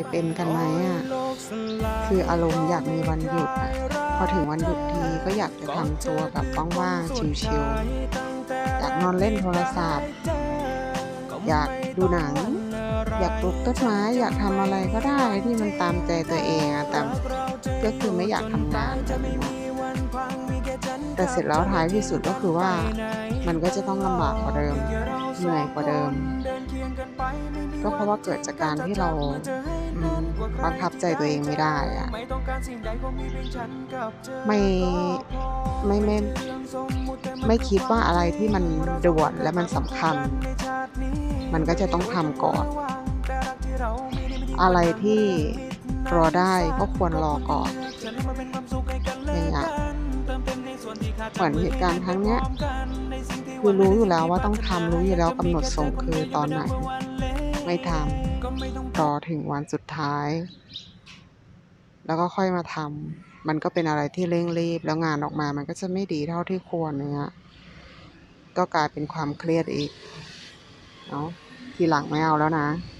ยเป็นกันไหมอะคืออารมณ์อยากมีวันหยุดอะพอถึงวันหยุดทีก็อยากจะทำตัวแบบว่างๆชิลๆอยากนอนเล่นโทรศัพท์ อยากดูหนัง อยากปลูกต้นไม้อยากทำอะไรก็ได้ที่มันตามใจตัวเองอะแต่ก็คือไม่อยากทำงานแบบนี้แต่เสร็จแล้วท้ายที่สุดก็คือว่ามันก็จะต้องลำบากกว่าเดิมเหนื่อยกว่าเดิม ก็เพราะว่าเกิดจากการที่เรา อืมบังคับใจตัวเองไม่ได้อะไม่ไม่ไม่ไม่คิดว่าอะไรที่มันด่วนและมันสำคัญ มันก็จะต้องทำก่อน อะไรที่รอได้ก็ควรรอก่อนอย่างเงี้ยเหมือนเหตุการณ์ครั้งเนี้ยคือรู้อยู่แล้วว่าต้องทำรู้อยู่แล้วกำหนดส่งคือตอนไหน ไม่ทำรอถึงวันสุดท้าย แล้วก็ค่อยมาทำมันก็เป็นอะไรที่เร่งรีบ แล้วงานออกมามันก็จะไม่ดีเท่าที่ควรเนี้ยก็กลายเป็นความเครียดอีกเนาะทีหลังไม่เอาแล้วนะเ